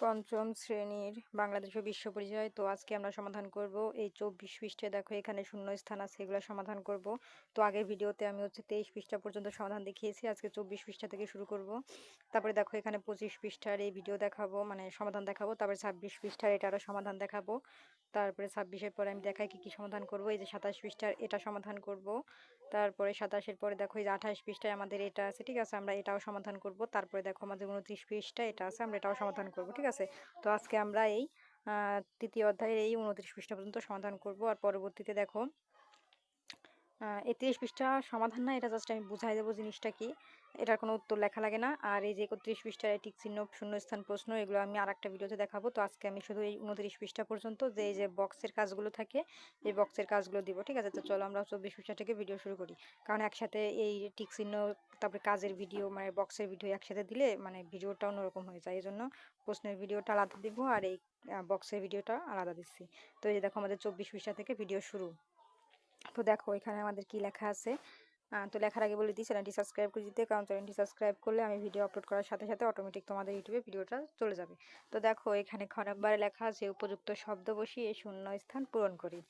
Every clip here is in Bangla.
পঞ্চম শ্রেণির বাংলাদেশ বিশ্ব পরিচয়। তো আজকে আমরা সমাধান করব এই চব্বিশ পৃষ্ঠে। দেখো, এখানে শূন্য স্থান আছে, এগুলো সমাধান করব। তো আগের ভিডিওতে আমি হচ্ছে তেইশ পৃষ্ঠা পর্যন্ত সমাধান দেখিয়েছি। আজকে চব্বিশ পৃষ্ঠা থেকে শুরু করব। তারপরে দেখো, এখানে পঁচিশ পৃষ্ঠার এই ভিডিও দেখাবো মানে সমাধান দেখাবো। তারপরে ছাব্বিশ পৃষ্ঠার এটারও সমাধান দেখাবো। তারপরে ছাব্বিশের পরে আমি দেখাই কি কি সমাধান করব। এই যে সাতাশ পৃষ্ঠার এটা সমাধান করব। তারপরে সাতাশের পরে দেখো এই যে আঠাশ পৃষ্ঠায় আমাদের এটা আছে, ঠিক আছে? আমরা এটাও সমাধান করব। তারপরে দেখো আমাদের উনত্রিশ পৃষ্ঠা এটা আছে, আমরা এটাও সমাধান করব, ঠিক আছে? তো আজকে আমরা এই তৃতীয় অধ্যায়ের এই উনত্রিশ পৃষ্ঠা পর্যন্ত সমাধান করব। আর পরবর্তীতে দেখো এই তিরিশ পৃষ্ঠা সমাধান না, এটা জাস্ট আমি বুঝাই দেবো জিনিসটা কি? এটার কোনো উত্তর লেখা লাগে না। আর এই যে একত্রিশ পৃষ্ঠার টিক চিহ্ন, শূন্যস্থান প্রশ্ন, এগুলো আমি আর একটা ভিডিওতে দেখাবো। তো আজকে আমি শুধু এই উনত্রিশ পৃষ্ঠা পর্যন্ত যে এই যে বক্সের কাজগুলো থাকে, এই বক্সের কাজগুলো দিব, ঠিক আছে? তো চলো আমরা চব্বিশ পৃষ্ঠা থেকে ভিডিও শুরু করি। কারণ একসাথে এই টিক চিহ্ন, তারপরে কাজের ভিডিও মানে বক্সের ভিডিও একসাথে দিলে মানে ভিডিওটা অন্যরকম হয়ে যায়। এই জন্য প্রশ্নের ভিডিওটা আলাদা দিব আর এই বক্সের ভিডিওটা আলাদা দিচ্ছি। তো এই যে দেখো আমাদের চব্বিশ পৃষ্ঠা থেকে ভিডিও শুরু। তো দেখো এখানে আমাদের কি লেখা আছে? তো লেখার আগে বলে দিই, চ্যানেলটি সাবস্ক্রাইব করে দিতে, কারণ চ্যানেলটি সাবস্ক্রাইব করলে আমি ভিডিও আপলোড করার সাথে সাথে অটোমেটিক তোমাদের ইউটিউবে ভিডিওটা চলে যাবে। তো দেখো, এখানে খ নম্বরে লেখা আছে, উপযুক্ত শব্দ বসিয়ে শূন্য স্থান পূরণ করি।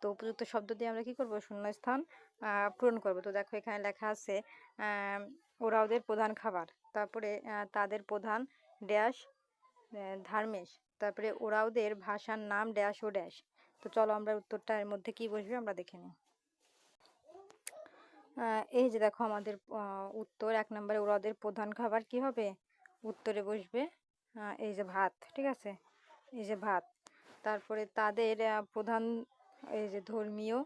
তো উপযুক্ত শব্দ দিয়ে আমরা কি করব? শূন্য স্থান পূরণ করব। তো দেখো, এখানে লেখা আছে ওরা ওদের প্রধান খাবার। তারপরে তাদের প্রধান ড্যাশ ধার্মেশ। তারপরে ওরা ওদের ভাষার নাম ড্যাশ ও ড্যাশ তো চলো আমরা উত্তরটা এর মধ্যে কি বসবে আমরা দেখে নিই। এই যে দেখো আমাদের উত্তর এক নম্বরে ওদের প্রধান খাবার কি হবে? উত্তরে বসবে এই যে ভাত, ঠিক আছে? এই যে ভাত। তারপরে তাদের প্রধান, এই যে ধর্মীয়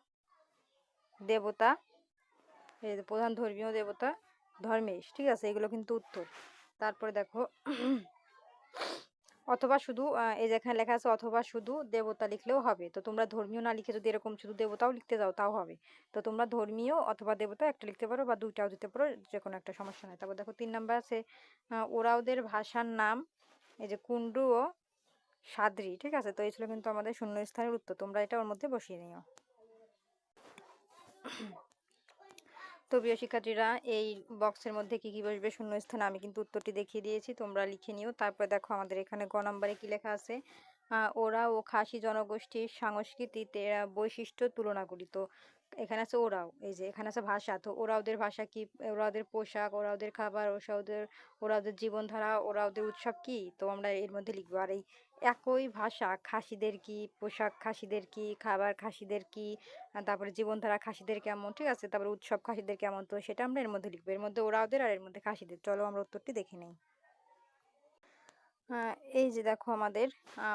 দেবতা, এই যে প্রধান ধর্মীয় দেবতা ধর্মেশ, ঠিক আছে? এগুলো কিন্তু উত্তর। তারপরে দেখো অথবা শুধু এই যে এখানে লেখা আছে, অথবা শুধু দেবতা লিখলেও হবে। তো তোমরা ধর্মীয় না লিখে যদি এরকম শুধু দেবতাও লিখতে যাও, তাও হবে। তো তোমরা ধর্মীয় অথবা দেবতা একটা লিখতে পারো বা দুইটাও দিতে পারো যে কোনো একটা, সমস্যা নেই। তারপর দেখো তিন নাম্বার আছে ওরা ওদের ভাষার নাম, এই যে কুন্ডু ও সাদরি, ঠিক আছে? তো এই ছিল কিন্তু আমাদের শূন্য স্থানের উত্তর। তোমরা এটা ওর মধ্যে বসিয়ে নিও। তো প্রিয় শিক্ষার্থীরা, এই বক্সের মধ্যে কী কী বসবে শূন্যস্থান আমি কিন্তু উত্তরটি দেখিয়ে দিয়েছি, তোমরা লিখে নিও। তারপরে দেখো আমাদের এখানে গ নম্বরে কি লেখা আছে? ওরা ও খাসি জনগোষ্ঠীর সাংস্কৃতিতে বৈশিষ্ট্য তুলনা করি। তো এখানে আছে ওরাও। এই যে এখানে আছে ভাষা। তো ওরা ওদের ভাষা কি? ওরা ওদের পোশাক ওরা ওদের খাবার ওরা ওদের ওরা ওদের জীবনধারা ওরা ওদের উৎসব কি? তো আমরা এর মধ্যে লিখব। আর এই একই ভাষা, খাসিদের কি? পোশাক খাসিদের কি? খাবার খাসিদের কি? তারপরে জীবনধারা খাসিদের কেমন? ঠিক আছে? তারপরে উৎসব খাসিদের কেমন? তো সেটা আমরা এর মধ্যে লিখব। এর মধ্যে ওরা ওদের আর এর মধ্যে খাসিদের। চলো আমরা উত্তরটি দেখে নিই। এই যে দেখো আমাদের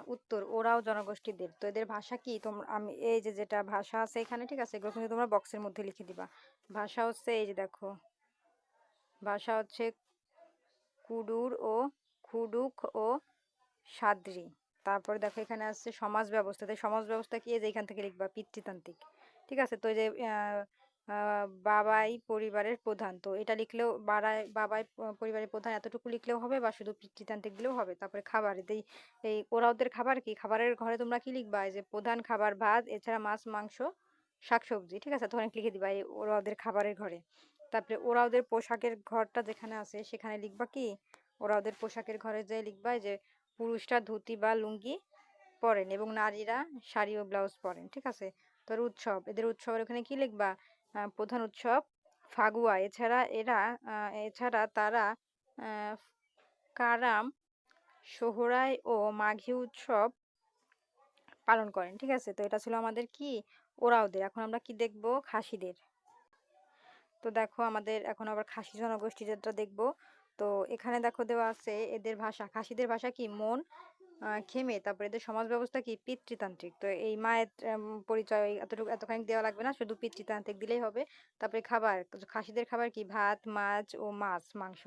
উত্তর, ওরাও জনগোষ্ঠীদের। তো এদের ভাষা কি? তোমরা আমি, এই যে যেটা ভাষা আছে এখানে, ঠিক আছে? এগুলো কিন্তু তোমরা বক্সের মধ্যে লিখে দিবা। ভাষা হচ্ছে এই যে দেখো, ভাষা হচ্ছে কুডুর ও খুডুক ও সাদ্রি। তারপরে দেখো এখানে আছে সমাজ ব্যবস্থা। সমাজ ব্যবস্থা কি? এই যে এখান থেকে লিখবা, পিতৃতান্ত্রিক। ঠিক আছে? তো এই যে বাবাই পরিবারের প্রধান। তো এটা লিখলেও বাড়ায় বাবাই পরিবারের প্রধান এতটুকু লিখলেও হবে বা শুধু পিতৃতান্ত্রিক দিলেও হবে? তারপরে খাবার, এই এই ওরা ওদের খাবার কি? খাবারের ঘরে তোমরা কি লিখবা? যে প্রধান খাবার ভাত, এছাড়া মাছ, মাংস, শাকসবজি, ঠিক আছে? তো অনেক লিখে দিবা এই ওরা ওদের খাবারের ঘরে। তারপরে ওরা ওদের পোশাকের ঘরটা যেখানে আছে সেখানে লিখবা কি? ওরা ওদের পোশাকের ঘরে যে লিখবা যে পুরুষরা ধুতি বা লুঙ্গি পরেন এবং নারীরা শাড়ি ও ব্লাউজ পরেন, ঠিক আছে? তোর উৎসব, এদের উৎসবের ওখানে কি লিখবা? প্রধান উৎসব। ফাগুয়া, এছাড়া এরা এছাড়া তারা কারাম, সোহরাই ও মাঘী উৎসব পালন করেন। ঠিক আছে? তো এটা ছিল আমাদের কি? ওরা ওদের এখন আমরা কি দেখব? খাসিদের। তো দেখো আমাদের এখন আবার খাসি জনগোষ্ঠী যেটা দেখব। তো এখানে দেখো দেওয়া আছে এদের ভাষা। খাসিদের ভাষা কি? মন। খেমে, তারপরে এদের সমাজ ব্যবস্থা কি? পিতৃতান্ত্রিক। তো এই মায়ের পরিচয় এতটুকু, এতখানি দেওয়া লাগবে না, শুধু পিতৃতান্ত্রিক দিলেই হবে। তারপরে খাবার খাসিদের খাবার কি? ভাত, মাছ ও মাছ, মাংস।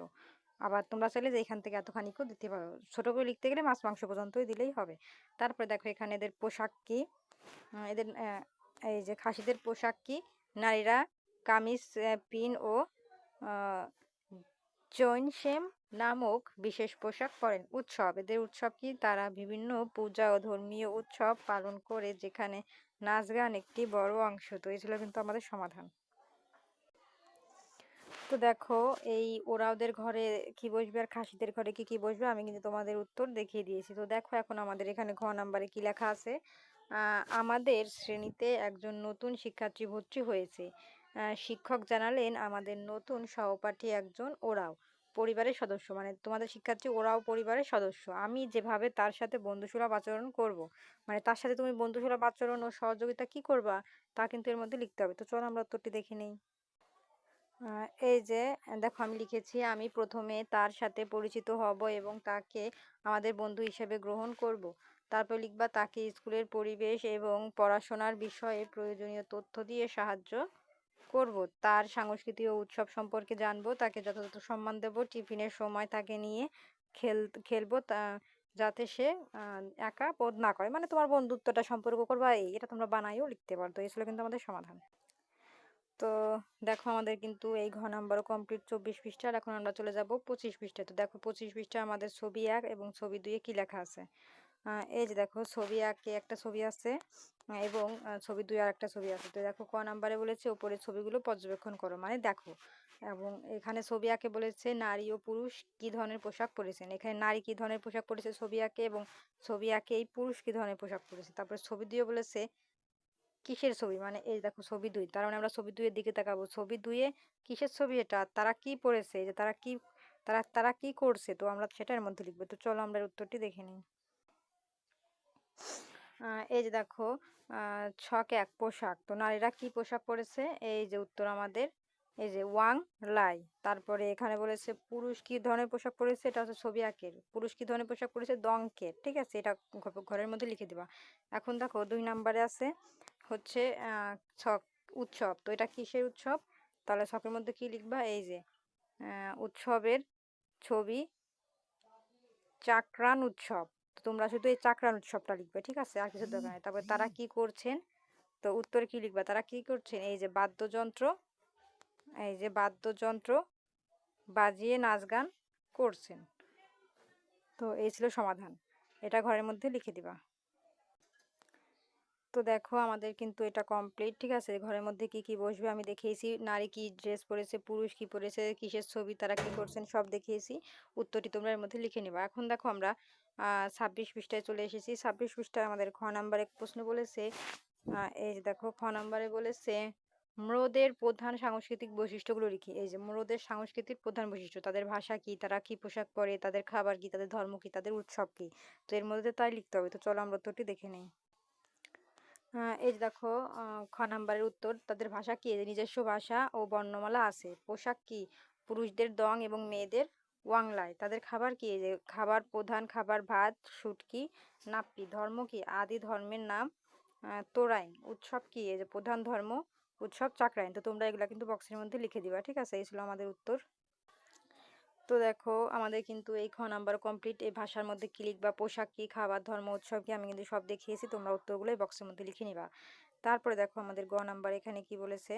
আবার তোমরা চাইলে যে এখান থেকে এতখানিকেও দিতে পারো। ছোট করে লিখতে গেলে মাছ, মাংস পর্যন্তই দিলেই হবে। তারপরে দেখো এখানে এদের পোশাক কি? এদের এই যে খাসিদের পোশাক কি? নারীরা কামিজ পিন ও জৈনসেম নামক বিশেষ পোশাক পরেন। উৎসব, এদের উৎসব কি? তারা বিভিন্ন পূজা ও ধর্মীয় উৎসব পালন করে, যেখানে নাচ গান একটি বড় অংশ। তো এই ছিল কিন্তু আমাদের সমাধান। তো দেখো, এই ওরা ওদের ঘরে কি বসবে আর খাসিদের ঘরে কি কি বসবে? আমি কিন্তু তোমাদের উত্তর দেখিয়ে দিয়েছি। তো দেখো এখন আমাদের এখানে ঘ নাম্বারে কি লেখা আছে? আমাদের শ্রেণীতে একজন নতুন শিক্ষার্থী ভর্তি হয়েছে। শিক্ষক জানালেন, আমাদের নতুন সহপাঠী একজন ওরাও পরিবারের সদস্য। মানে তোমাদের শিক্ষার্থী ওরাও পরিবারের সদস্য। আমি যেভাবে তার সাথে বন্ধুসুলভ আচরণ করব মানে তার সাথে তুমি বন্ধুসুলভ আচরণ ও সহযোগিতা কি করবা, তা কিন্তু এর মধ্যে লিখতে হবে। তো চলো আমরা উত্তরটি দেখে নিই। এই যে, দেখো আমি লিখেছি, আমি প্রথমে তার সাথে পরিচিত হব এবং তাকে আমাদের বন্ধু হিসেবে গ্রহণ করব। তারপর লিখবা, তাকে স্কুলের পরিবেশ এবং পড়াশোনার বিষয়ে প্রয়োজনীয় তথ্য দিয়ে সাহায্য করব, তার সাংস্কৃতিক ও উৎসব সম্পর্কে জানব, তাকে যথাযথ সম্মান দেব, টিফিনের সময় তাকে নিয়ে খেল, খেলব, তা, যাতে সে একা বোধ না করে। মানে তোমার বন্ধুত্বটা সম্পর্ক করবা, এই, এটা তোমরা বানাইও, লিখতে পারো তো এই ছিল কিন্তু আমাদের সমাধান। তো দেখো আমাদের কিন্তু এই ঘ নাম্বারও কমপ্লিট চব্বিশ পৃষ্ঠার, এখন আমরা চলে যাব পঁচিশ পৃষ্ঠায়। তো দেখো পঁচিশ পৃষ্ঠা আমাদের ছবি এক এবং ছবি দুইয়ে কি লেখা আছে? এই যে দেখো ছবি আঁকে, একটা ছবি আছে এবং ছবি দুই আর একটা ছবি আছে। তো দেখো ক নাম্বারে বলেছে উপরে ছবিগুলো পর্যবেক্ষণ করো। মানে দেখো, এবং এখানে ছবি আঁকে বলেছে, নারী ও পুরুষ কি ধরনের পোশাক পরেছেন? এখানে নারী কি ধরনের পোশাক পরেছে ছবি আঁকে, এবং ছবি আঁকে এই পুরুষ কি ধরনের পোশাক পরেছে? তারপরে ছবি দিয়ে বলেছে, কিসের ছবি? মানে এই দেখো ছবি দুই, তার মানে আমরা ছবি দুইয়ের দিকে তাকাবো। ছবি দুইয়ে কিসের ছবি এটা? তারা কি পড়েছে যে তারা কি, তারা তারা কি করছে? তো আমরা সেটার মধ্যে লিখব। তো চলো আমরা উত্তরটি দেখে নিই। এই যে দেখো ছক এক পোশাক, তো নারীরা কি পোশাক পরেছে? এই যে উত্তর আমাদের, এই যে ওয়াং লাই, তারপরে এখানে বলেছে পুরুষ কি ধরনের পোশাক পরেছে? এটা হচ্ছে ছবি আঁকের, পুরুষ কি ধরনের পোশাক পরেছে? দঙ্কের ঠিক আছে? এটা ঘরের মধ্যে লিখে দিবা। এখন দেখো, দুই নাম্বারে আছে, হচ্ছে ছক, উৎসব, তো এটা কিসের উৎসব? তাহলে ছকের মধ্যে কি লিখবা? এই যে উৎসবের ছবি চাকরান উৎসব তো তোমরা শুধু এই চাকরান উৎসবটা লিখবে ঠিক আছে? আর কিছু দরকার নেই। তারপরে তারা কি করছেন? তো উত্তরে কি লিখবা? তারা কি করছেন? এই যে বাদ্যযন্ত্র এই যে বাদ্যযন্ত্র বাজিয়ে নাচ গান করছেন। তো এই ছিল সমাধান। এটা ঘরের মধ্যে লিখে দিবা। তো দেখো আমাদের কিন্তু এটা কমপ্লিট ঠিক আছে? ঘরের মধ্যে কি কি বসবে আমি দেখিয়েছি। নারী কি ড্রেস পরেছে পুরুষ কি পরেছে কিসের ছবি তারা কি করছেন সব দেখিয়েছি। উত্তরটি তোমরা এর মধ্যে লিখে নিবা। এখন দেখো আমরা ছাব্বিশ পৃষ্ঠায় চলে এসেছি। ছাব্বিশ পৃষ্ঠায় আমাদের খ নাম্বারে প্রশ্ন বলেছে এই যে দেখো খ নাম্বারে বলেছে, ম্রোদের প্রধান সাংস্কৃতিক বৈশিষ্ট্যগুলো লিখি। এই যে, ম্রোদের সাংস্কৃতিক প্রধান বৈশিষ্ট্য, তাদের ভাষা কি, তারা কি পোশাক পরে, তাদের খাবার কি, তাদের ধর্ম কি, তাদের উৎসব কি? তো এর মধ্যে তাই লিখতে হবে। তো চলো আমরা উত্তরটি দেখে নিই। এই দেখো খ নাম্বারের উত্তর, তাদের ভাষা কি? নিজস্ব ভাষা ও বর্ণমালা আছে। পোশাক কি? পুরুষদের দং এবং মেয়েদের ওয়াংলাই তাদের খাবার কি যে খাবার প্রধান খাবার ভাত, শুটকি, নাপ্পি, ধর্ম কি? আদি ধর্মের নাম তোরাইন। উৎসব কি? এই যে প্রধান ধর্ম, উৎসব চাকরাইন। তো তোমরা এগুলো কিন্তু বক্সের মধ্যে লিখে দিবা, ঠিক আছে? এই ছিল আমাদের উত্তর। তো দেখো, আমাদের কিন্তু এই খ নাম্বার কমপ্লিট এই ভাষার মধ্যে কি লিখবা? পোশাক কি? খাবার, ধর্ম, উৎসব কি? আমি কিন্তু সব দেখিয়েছি। তোমরা উত্তরগুলো এই বক্সের মধ্যে লিখে নিবা। তারপরে দেখো আমাদের গ নাম্বার এখানে কি বলেছে?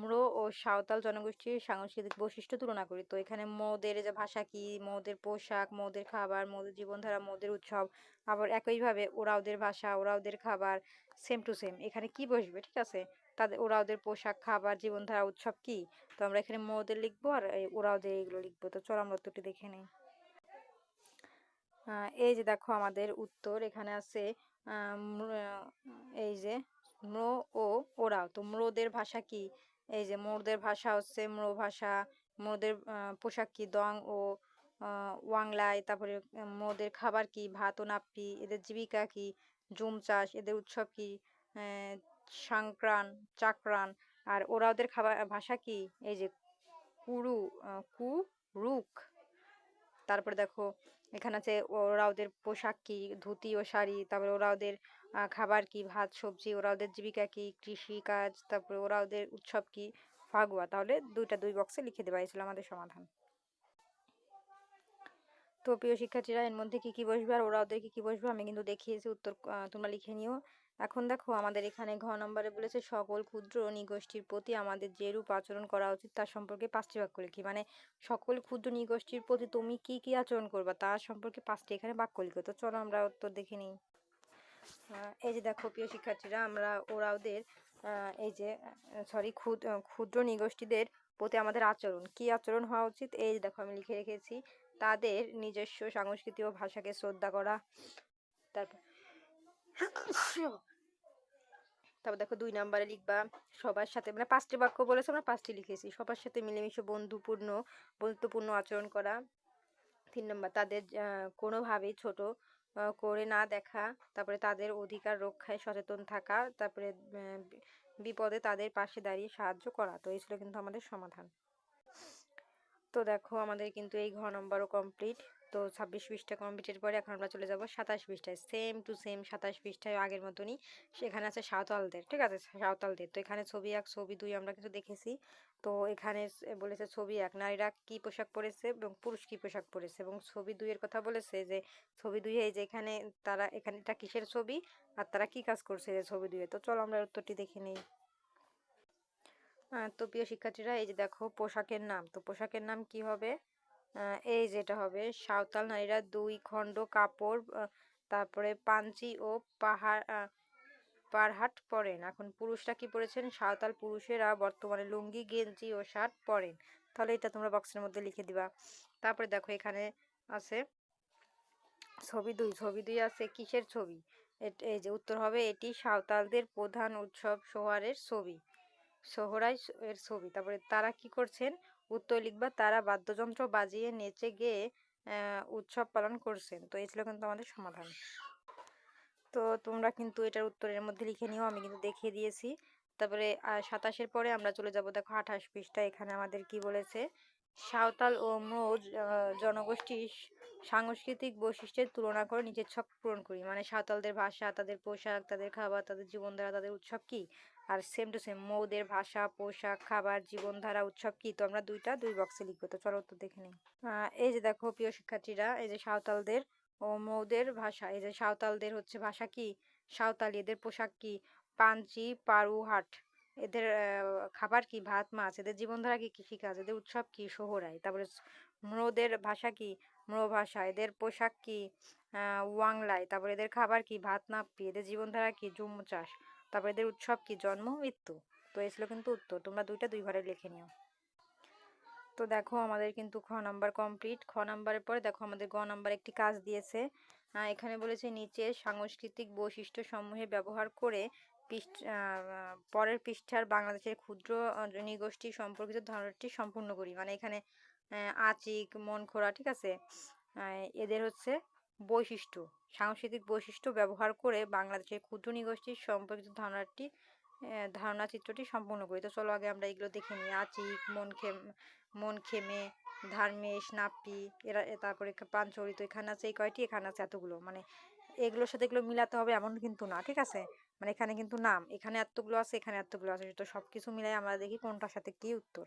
ম্রো ও সাঁওতাল জনগোষ্ঠীর সাংস্কৃতিক বৈশিষ্ট্য তুলনা করি। তো এখানে মৌদের যে ভাষা কি? মৌদের পোশাক, মৌদের খাবার, মৌদের জীবনধারা, মৌদের উৎসব, আবার একইভাবে ওরা ওদের ভাষা ওরা ওদের খাবার সেম টু সেম এখানে কি বসবে? ঠিক আছে? তাদের ওরা ওদের পোশাক, খাবার, জীবনধারা, উৎসব কি? তো আমরা এখানে মৌদের লিখব আর ওরা ওদের এগুলো লিখব। তো চলো আমরা উত্তরটি দেখে নিই। এই যে দেখো আমাদের উত্তর। এখানে আছে এই যে ম্রো ও ওরাও তো ম্রোদের ভাষা কি? এই যে মোরদের ভাষা হচ্ছে ম্রো ভাষা মোরদের আহ, পোশাক কি? দং ও ওয়াংলাই তারপরে আহ, মোরদের খাবার কি? ভাত ও নাপ্পি এদের জীবিকা কি? জুম চাষ এদের উৎসব কি? সংক্রান চাকরান আর ওরা ওদের খাবার ভাষা কি? এই যে কুরু কু কুরুক তারপরে দেখো এখানে আছে ওরা ওদের পোশাক কি? ধুতি ও শাড়ি তারপরে ওরা ওদের খাবার কি, ভাত, সবজি, ওরা ওদের জীবিকা কি, কৃষি কাজ, তারপরে ওরা ওদের উৎসব কি, ফাগুয়া, তাহলে দুইটা দুই বক্সে লিখে দেওয়া হয়েছিল আমাদের সমাধান। তো প্রিয় শিক্ষার্থীরা, এর মধ্যে কি কি বসবে আর ওরা ওদের কি কি বসবে আমি কিন্তু দেখিয়েছি, উত্তর তোমরা লিখে নিও। এখন দেখো আমাদের এখানে ঘ নম্বরে বলেছে, সকল ক্ষুদ্র নিগোষ্ঠীর প্রতি আমাদের যেরূপ আচরণ করা উচিত, তার সম্পর্কে পাঁচটি বাক্য লিখি। মানে সকল ক্ষুদ্র নিগোষ্ঠীর প্রতি তুমি কি কি আচরণ করবা, তার সম্পর্কে পাঁচটি এখানে বাক্য লিখো। তো চলো আমরা উত্তর দেখে নিই। এই যে দেখো প্রিয় শিক্ষার্থীরা, আমরা ওরা ওদের এই যে সরি ক্ষুদ্র নিগোষ্ঠীদের প্রতি আমাদের আচরণ, কি আচরণ হওয়া উচিত? এই দেখো আমি লিখে রেখেছি, তাদের নিজস্ব সংস্কৃতি ও ভাষাকে শ্রদ্ধা করা, তারপর তারপর দেখো দুই নাম্বারে লিখবা, সবার সাথে মানে পাঁচটি বাক্য বলেছে, আমরা পাঁচটি লিখেছি, সবার সাথে মিলেমিশে বন্ধুপূর্ণ, বন্ধুত্বপূর্ণ আচরণ করা, তিন নম্বর, তাদের কোনোভাবেই ছোট করে না দেখা। তারপরে তাদের অধিকার রক্ষায় সচেতন থাকা। তারপরে বিপদে তাদের পাশে দাঁড়িয়ে সাহায্য করা। তো এই ছিল কিন্তু আমাদের সমাধান। তো দেখো আমাদের কিন্তু এই ঘর নম্বরও কমপ্লিট তো ছাব্বিশ পৃষ্ঠা কমপ্লিটের পরে এখন আমরা চলে যাব সাতাশ পৃষ্ঠায়। সেম টু সেম সাতাশ পৃষ্ঠায় আগের মতনই। সেখানে আছে সাঁওতালদের, ঠিক আছে? সাঁওতালদের। তো এখানে ছবি এক, ছবি দুই আমরা কিন্তু দেখেছি। তো এখানে বলেছে ছবি এক, নারীরা কি পোশাক পরেছে এবং পুরুষ কি পোশাক পরেছে? এবং ছবি দুইয়ের কথা বলেছে যে, ছবি দুই এই যে এখানে তারা, এখানে এটা কিসের ছবি? আর তারা কি কাজ করছে যে ছবি দুইয়ে? তো চলো আমরা উত্তরটি দেখে নিই। তো প্রিয় শিক্ষার্থীরা, এই যে দেখো পোশাকের নাম। তো পোশাকের নাম কি হবে? এই যেটা হবে, সাঁওতাল নারীরা দুই খণ্ড কাপড় তারপরে পাঞ্চি ও পাহাড় পারহাট পরেন। এখন পুরুষরা কি পরেছেন? সাঁওতাল পুরুষেরা বর্তমানে লুঙ্গি, গেঞ্জি ও শার্ট পরেন। তাহলে এটা তোমরা বক্সের মধ্যে লিখে দিবা। তারপরে দেখো এখানে আছে ছবি দুই ছবি দুই আছে কিসের ছবি? এই যে উত্তর হবে এটি সাঁওতালদের প্রধান উৎসব সোহরারের ছবি সোহরাই এর ছবি। তারপরে তারা কি করছেন? উত্তর লিখবা, তারা বাদ্যযন্ত্র বাজিয়ে নেচে গিয়ে উৎসব পালন করছেন। তো এই ছিল কিন্তু আমাদের সমাধান। তো তোমরা কিন্তু এটার উত্তরের মধ্যে লিখে নিও, আমি কিন্তু দেখিয়ে দিয়েছি। তারপরে সাতাশের পরে আমরা চলে যাব, দেখো আঠাশ পৃষ্ঠা, এখানে আমাদের কি বলেছে? সাঁওতাল ও মৌজ জনগোষ্ঠীর সাংস্কৃতিক বৈশিষ্ট্যের তুলনা করে নিজের ছক পূরণ করি। মানে সাঁওতালদের ভাষা, তাদের পোশাক, তাদের খাবার, তাদের জীবনধারা, তাদের উৎসব কি? আর সেম টু সেম মৌদের ভাষা, পোশাক, খাবার, জীবনধারা, উৎসব কি? তো আমরা দুইটা দুই বক্সে লিখব। তো চলো উত্তর দেখে নিই। এই যে দেখো প্রিয় শিক্ষার্থীরা, এই যে সাঁওতালদের ও মৌদের ভাষা, এই যে সাঁওতালদের হচ্ছে ভাষা কি? সাঁওতালি, এদের পোশাক কি? পাঞ্চি পারুহাট এদের খাবার কি? ভাত, মাছ। এদের জীবনধারা কি? কৃষিকাজ এদের উৎসব কি? সোহরাই। তারপরে ম্রোদের ভাষা কি? ম্রো ভাষা। এদের পোশাক কি? ওয়াংলাই। তারপরে এদের খাবার কি? ভাত নাপ্পি এদের জীবনধারা কি? জুম চাষ। তারপরে এদের উৎসব কি? জন্ম, মৃত্যু? তো এই ছিল কিন্তু উত্তর। তোমরা দুইটা দুই ঘরে লিখে নিও। তো দেখো আমাদের কিন্তু খ নাম্বার কমপ্লিট খ নাম্বারের পরে দেখো আমাদের গ নাম্বার একটি কাজ দিয়েছে। এখানে বলেছে নিচে সাংস্কৃতিক বৈশিষ্ট্য সমূহে ব্যবহার করে পরের পৃষ্ঠার বাংলাদেশের ক্ষুদ্র নৃগোষ্ঠী সম্পর্কিত ধারণাটি সম্পূর্ণ করি। মানে এখানে আচিক, মনখোরা, ঠিক আছে? এদের হচ্ছে বৈশিষ্ট্য। সাংস্কৃতিক বৈশিষ্ট্য ব্যবহার করে বাংলাদেশের ক্ষুদ্র নৃগোষ্ঠীর সম্পর্কিত ধারণাটি ধারণা চিত্রটি সম্পূর্ণ করি। তো চলো আগে আমরা এগুলো দেখে নিই। আচিক, মন খেম ধার্মেশ, নাপ্পি, এরা তারপরে পাঞ্চরিত এখানে আছে এই কয়টি, এখানে আছে এতগুলো। মানে এগুলোর সাথে এগুলো মিলাতে হবে এমন কিন্তু না, ঠিক আছে? মানে এখানে কিন্তু নাম, এখানে এতগুলো আছে, এখানে এতগুলো আছে, তো সব কিছু মিলাই আমরা দেখি কোনটার সাথে কি উত্তর।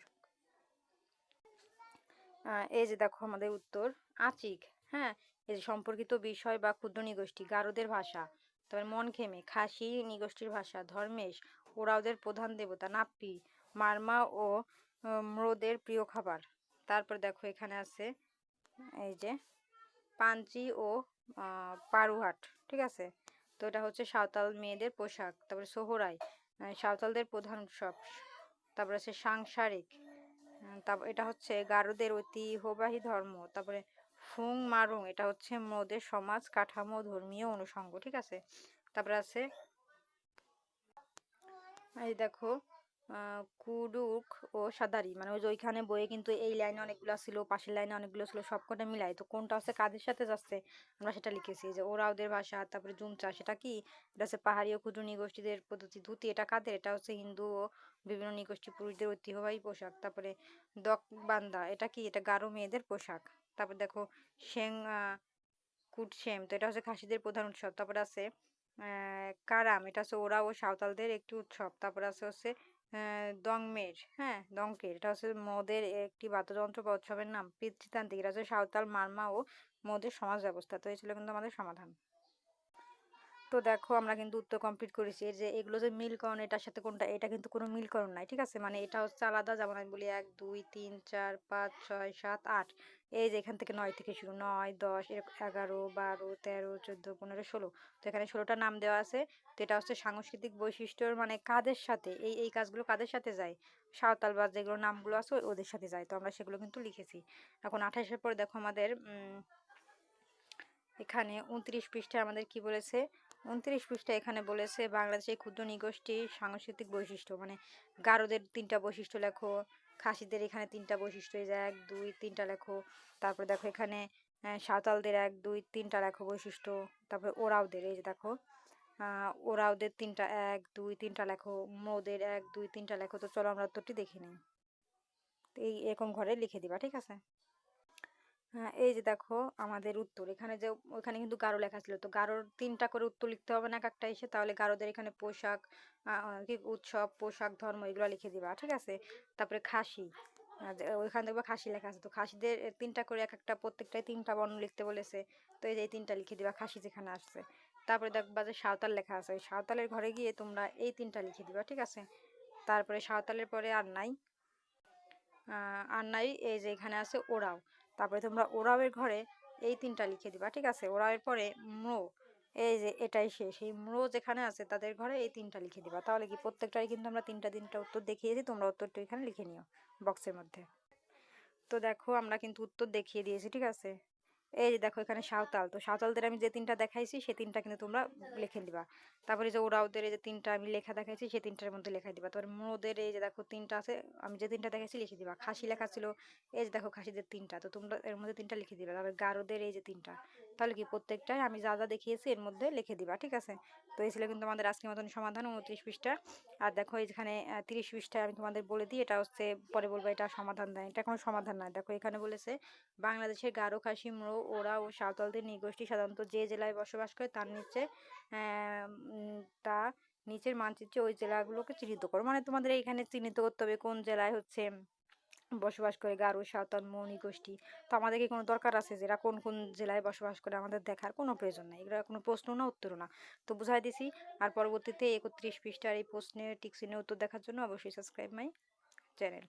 এই যে দেখো আমাদের উত্তর, আচিক হ্যাঁ? সম্পর্কিত বিষয় বা ক্ষুদ্র নৃগোষ্ঠী, গারোদের ভাষা, তারপরে মনখেমে খাসি নৃগোষ্ঠীর ভাষা, ধর্মেশ ওরা ওদের প্রধান দেবতা, নাপ্পি, মারমা ও ম্রোদের প্রিয় খাবার। তারপর দেখো এখানে আছে, এই যে পাঞ্চি ও পারুহাট, ঠিক আছে? তো এটা হচ্ছে সাঁওতাল মেয়েদের পোশাক, তারপরে সোহরাই সাঁওতালদের প্রধান উৎসব। তারপরে আছে সাংসারিক তারপর এটা হচ্ছে গারোদের ঐতিহ্যবাহী ধর্ম, তারপরে ফুং মারুং এটা হচ্ছে মোদের সমাজ, কাঠামো, ধর্মীয় অনুষঙ্গ, ঠিক আছে? তারপরে আছে, এই দেখো কুডুক ও সাদারি মানে ওই যে ওইখানে বইয়ে কিন্তু এই লাইনে অনেকগুলো ছিল, পাশের লাইনে অনেকগুলো ছিল, সবকটা মিলাই। তো কোনটা হচ্ছে কাদের সাথে যাচ্ছে? আমরা সেটা লিখেছি, যে ওরা ওদের ভাষা, তারপরে জুমচা, সেটা কি? এটা হচ্ছে পাহাড়ি ও ক্ষুদ্র নৃগোষ্ঠীদের পদ্ধতি, ধুতি, এটা কাদের? এটা হচ্ছে হিন্দু ও বিভিন্ন নৃগোষ্ঠী পুরুষদের ঐতিহ্যবাহী পোশাক। তারপরে দক বান্দা, এটা কি? এটা গারো মেয়েদের পোশাক। তারপর দেখো শেং কুটশেম তো এটা হচ্ছে খাসিদের প্রধান উৎসব। তারপর আছে কারাম, এটা হচ্ছে ওরা ও সাঁওতালদের একটি উৎসব। তারপর আছে হচ্ছে দংমের হ্যাঁ দংকের, এটা হচ্ছে মদের একটি বাদ্যযন্ত্র বা উৎসবের নাম, পিতৃতান্ত্রিক। এটা হচ্ছে সাঁওতাল মারমা ও মদের সমাজ ব্যবস্থা। তো এই ছিল কিন্তু আমাদের সমাধান। তো দেখো আমরা কিন্তু উত্তর কমপ্লিট করেছি। যে এগুলো যে মিলকরণ, এটার সাথে কোনটা, এটা কিন্তু কোনো মিলকরণ নাই, ঠিক আছে? মানে এটা হচ্ছে আলাদা, যেমন আমি বলি এক, দুই, তিন, চার, পাঁচ, ছয়, সাত, আট। এই যে এখান থেকে নয় থেকে শুরু, নয়, দশ এগারো, বারো, তেরো, চোদ্দ, পনেরো, ষোলো। তো এখানে ষোলোটা নাম দেওয়া আছে। তো এটা হচ্ছে সাংস্কৃতিক বৈশিষ্ট্যর মানে কাদের সাথে, এই এই কাজগুলো কাদের সাথে যায়? সাঁওতাল বা যেগুলো নামগুলো আছে ওদের সাথে যায়। তো আমরা সেগুলো কিন্তু লিখেছি। এখন আঠাশের পরে দেখো আমাদের এখানে উনত্রিশ পৃষ্ঠায় আমাদের কি বলেছে? উনত্রিশ পৃষ্ঠা এখানে বলেছে বাংলাদেশের ক্ষুদ্র নিগোষ্ঠীর সাংস্কৃতিক বৈশিষ্ট্য। মানে গারোদের তিনটা বৈশিষ্ট্য লেখো। খাসিদের এখানে তিনটা বৈশিষ্ট্য, এই যে এক, দুই, তিনটা লেখো। তারপরে দেখো এখানে সাঁওতালদের এক, দুই, তিনটা লেখো বৈশিষ্ট্য। তারপরে ওরাওদের, এই যে দেখো ওরাওদের তিনটা এক, দুই, তিনটা লেখো। মোদের এক, দুই, তিনটা লেখো। তো চলো আমরা উত্তরটি দেখে নিই। এই এরকম ঘরে লিখে দিবা, ঠিক আছে? হ্যাঁ এই যে দেখো আমাদের উত্তর। এখানে যে, ওখানে কিন্তু গারো লেখা ছিল। তো গারোর তিনটা করে উত্তর লিখতে হবে না এক একটা এসে? তাহলে গারোদের এখানে পোশাক কি উৎসব, পোশাক, ধর্ম এগুলো লিখে দিবা। ঠিক আছে? তারপরে খাসি। ওইখানে দেখবে খাসি লেখা আছে। তো খাসিদের তিনটা করে এক একটা, প্রত্যেকটাই তিনটা বর্ণ লিখতে বলেছে। তো এই যে এই তিনটা লিখে দিবা, খাসি যেখানে আসছে। তারপরে দেখবা যে সাঁওতাল লেখা আছে। ওই সাঁওতালের ঘরে গিয়ে তোমরা এই তিনটা লিখে দিবা, ঠিক আছে? তারপরে সাঁওতালের পরে আর নাই। আর নাই এই যে এখানে আছে ওরাও। তারপরে তোমরা ওরাওয়ের ঘরে এই তিনটা লিখে দিবা, ঠিক আছে? ওরাওয়ের পরে ম্রো, এই যে এটাই শেষ। এই ম্রো যেখানে আছে তাদের ঘরে এই তিনটা লিখে দিবা। তাহলে কি প্রত্যেকটাই কিন্তু আমরা তিনটা তিনটা উত্তর দেখিয়েছি, তোমরা উত্তরটা এখানে লিখে নিও বক্সের মধ্যে। তো দেখো আমরা কিন্তু উত্তর দেখিয়ে দিয়েছি, ঠিক আছে? এই যে দেখো এখানে সাঁওতাল। তো সাঁওতালদের আমি যে তিনটা দেখাইছি, সে তিনটা কিন্তু তোমরা লিখে দিবা তারপরে যে ওরাওদের এই যে তিনটা আমি লেখা দেখাইছি, সে তিনটার মধ্যে লেখাই দিবা। তারপরে মোদের এই যে দেখো তিনটা আছে, আমি যে তিনটা দেখাইছি লিখে দিবা। খাসি লেখা ছিল, এই যে দেখো খাসিদের তিনটা। তো তোমরা এর মধ্যে তিনটা লিখে দিবা। তারপরে গারোদের এই যে তিনটা। তাহলে কি প্রত্যেকটাই আমি যা যা দেখিয়েছি এর মধ্যে লিখে দিবা, ঠিক আছে? তো এই ছিল কিন্তু আমাদের আজকের মতন সমাধান উনত্রিশ পৃষ্ঠা। আর দেখো এইখানে তিরিশ পৃষ্ঠায় আমি তোমাদের বলে দিই, এটা হচ্ছে পরে বলব এটা সমাধান দেয় এটা কোনো সমাধান নয়। দেখো এখানে বলেছে, বাংলাদেশের গারো, খাসি মোড়ো ওরা ও সাঁওতালদের নৃগোষ্ঠী সাধারণত যে জেলায় বসবাস করে তার নিচে তা নিচের মানচিত্রে ওই জেলাগুলোকে চিহ্নিত করো। মানে তোমাদের এইখানে চিহ্নিত করতে হবে কোন জেলায় হচ্ছে বসবাস করে গারো, সাঁওতাল, মৌনি, গোষ্ঠী। তো আমাদের কি কোনো দরকার আছে যে এরা কোন কোন জেলায় বসবাস করে আমাদের দেখার কোনো প্রয়োজন নেই? এগুলো কোনো প্রশ্ন না, উত্তরও না। তো বুঝাই দিছি আর পরবর্তীতে একত্রিশ পৃষ্ঠার এই প্রশ্নের, টিকসিনের উত্তর দেখার জন্য অবশ্যই সাবস্ক্রাইব মাই চ্যানেল